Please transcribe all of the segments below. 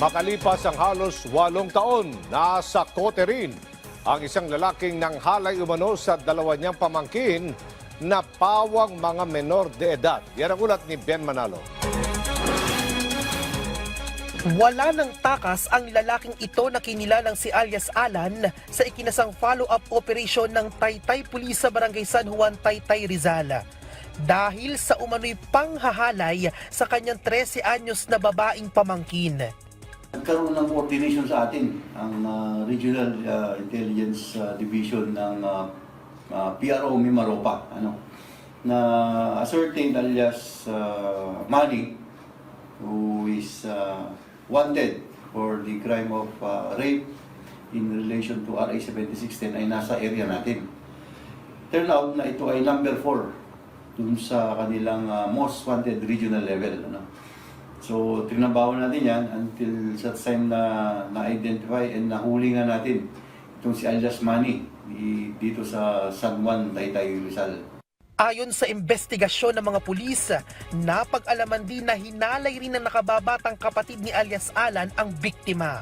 Makalipas ang halos walong taon, nasa kote rin ang isang lalaking nang halay umano sa dalawa niyang pamangkin na pawang mga menor de edad. Yan ang ulat ni Ben Manalo. Wala ng takas ang lalaking ito na kinilalang si alias Alan sa ikinasang follow-up operation ng Taytay Police sa Barangay San Juan, Taytay, Rizal. Dahil sa umano'y panghahalay sa kanyang 13 anyos na babaeng pamangkin. Nagkaroon ng coordination sa atin ang ah, Regional ah, Intelligence ah, Division ng ah, ah, PRO Mimaropa ano na ascertained alias ah, Manny who is ah, wanted for the crime of ah, rape in relation to RA 7610 ay nasa area natin. Turn out na ito ay number 4 dun sa kanilang ah, most wanted regional level ano. So, trinabaho natin yan until sa time na na-identify and nahuli nga natin itong si alias Manny di- dito sa San Juan, Taytay, Rizal. Ayon sa investigasyon ng mga pulis, napag-alaman din na hinalay rin ng nakababatang kapatid ni alias Alan ang biktima.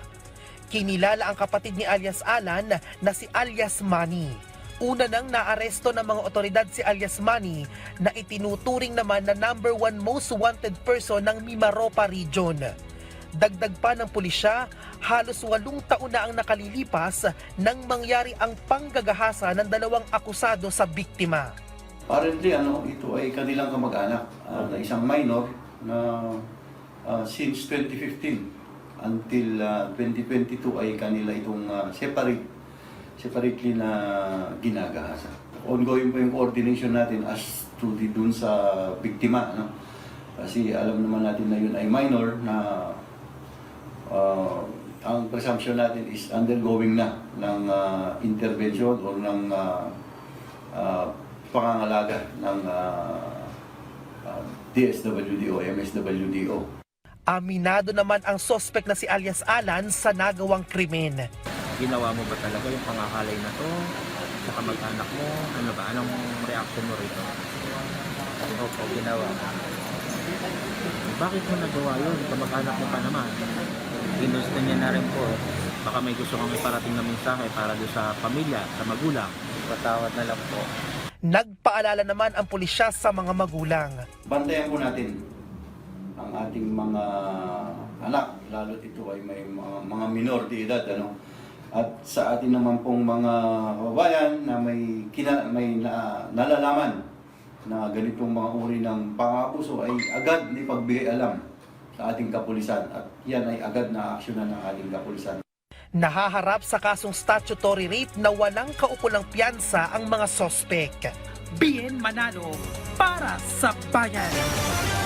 Kinilala ang kapatid ni alias Alan na si alias Manny. Una nang naaresto ng mga otoridad si alias Manny na itinuturing naman na number one most wanted person ng Mimaropa region. Dagdag pa ng pulisya, halos walong taon na ang nakalilipas nang mangyari ang panggagahasa ng dalawang akusado sa biktima. Apparently, ano, ito ay kanilang kamag-anak na isang minor na ah, since 2015 until ah, 2022 ay kanila itong ah, separate separately na ginagahasa. Ongoing pa yung coordination natin as to the dun sa biktima. No? Kasi alam naman natin na yun ay minor na ah, ang presumption natin is undergoing na ng ah, intervention or ng ah, ah, pangangalaga ng ah, ah, DSWD o MSWDO. Aminado naman ang sospek na si alias Alan sa nagawang krimen. Ginawa mo ba talaga yung pangakalay na to sa kamag-anak mo? Ano ba? Anong reaction mo rito? Opo, ginawa. Bakit mo nagawa yun? Kamag-anak mo pa naman. Ginusto niya na rin po. Baka may gusto kang iparating na mensahe para doon sa pamilya, sa magulang. Patawad na lang po. Nagpaalala naman ang pulisya sa mga magulang. Bantayan po natin ang ating mga anak, lalo't ito ay may mga, mga minor de edad, ano? At sa atin naman pong mga kababayan na may, kina, may na, nalalaman na ganitong mga uri ng pangapuso ay agad ni pagbigay alam sa ating kapulisan at yan ay agad na aksyonan ng ating kapulisan. Nahaharap sa kasong statutory rape na walang kaukulang piyansa ang mga sospek. Bien Manalo para sa bayan.